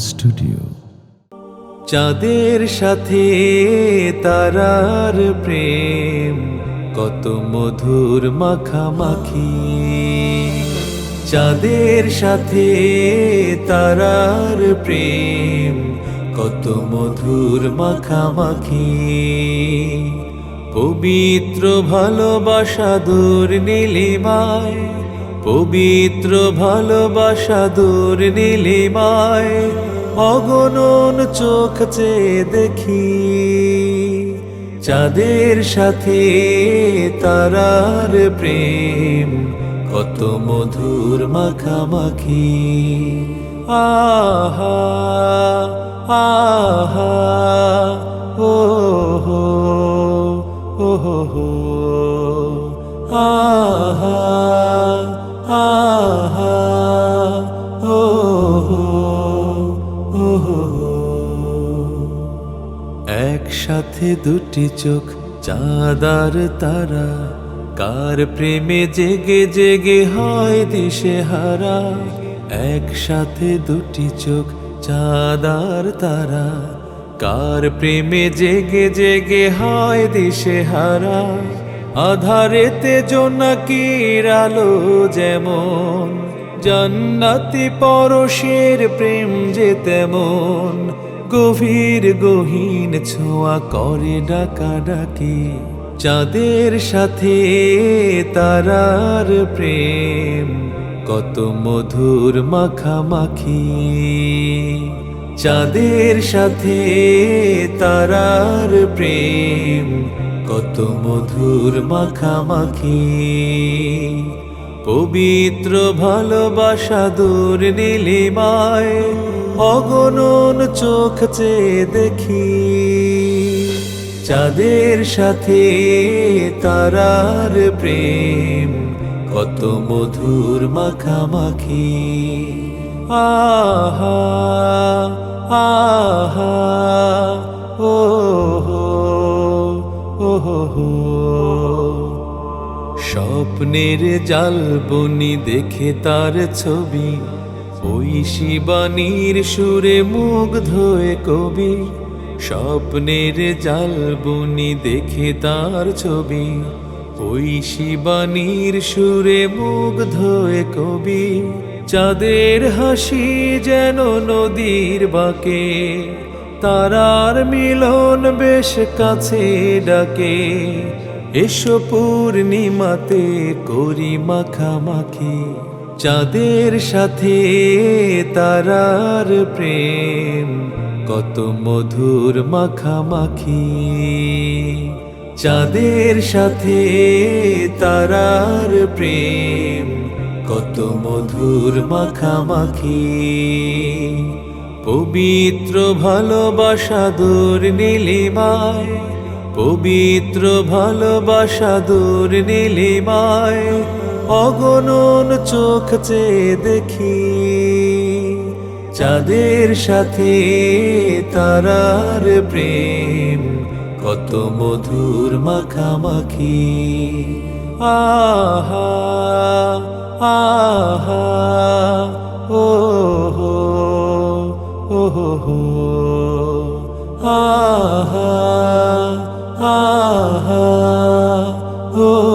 Studio চাঁদের সাথে তারার প্রেম, কত মধুর মাখামাখি। চাঁদের সাথে তারার প্রেম, কত মধুর মাখামাখি। পবিত্র ভালোবাসা দূর নীলিমায়, পবিত্র ভালোবাসা দূর নীলিমায় অগণন চোখ চেয়ে দেখি, চাঁদের সাথে তারার প্রেম কত মধুর মাখামাখি। আহা আহা, ও হো ও হো আহা আহা। একসাথে দুটি চোখ চাঁদার তারা। কার প্রেমে জেগে জেগে হয় দিশে হারা? একসাথে দুটি চোখ চাঁদার তারা। কার প্রেমে জেগে জেগে হয় দিশে হারা? আধারেতে জোনাকির আলো যেমন, জান্নাতি পরশের প্রেম যে তেমন। গভীর গহীন ছোঁয়া করে ডাকা ডাকি চাঁদের সাথে তারার প্রেম, কত মধুর মাখামাখি। চাঁদের সাথে তারার প্রেম, কত মধুর মাখামাখি। পবিত্র ভালোবাসা দূর নীলিমায়, অগণন চোখ চেয়ে দেখি। চাঁদের সাথে তারার প্রেম, কত মধুর মাখামাখি। আহা আহা ও হো ও হো স্বপ্নের জাল বনি দেখে তার ছবি। ওই শিবানীর সুরে মুগ্ধ কবি। স্বপ্নের জাল বনি দেখে তার ছবি। ওই শিবানীর সুরে মুগ্ধ কবি। চাঁদের হাসি যেন নদীর বাঁকে। তারার মিলন বেশ কাছে ডাকে। এসো পূর্ণিমাতে করি মাখামাখি। চাঁদের সাথে তারার প্রেম, কত মধুর মাখামাখি। চাঁদের সাথে তারার প্রেম, কত মধুর মাখামাখি। পবিত্র ভালোবাসা দূর নীলিমায় পবিত্র ভালোবাসা দূর নীলিমায়, অগণন চোখ চেয়ে দেখি। চাঁদের সাথে তারার প্রেম, কত মধুর মাখামাখি। আহা আহা। আহা ও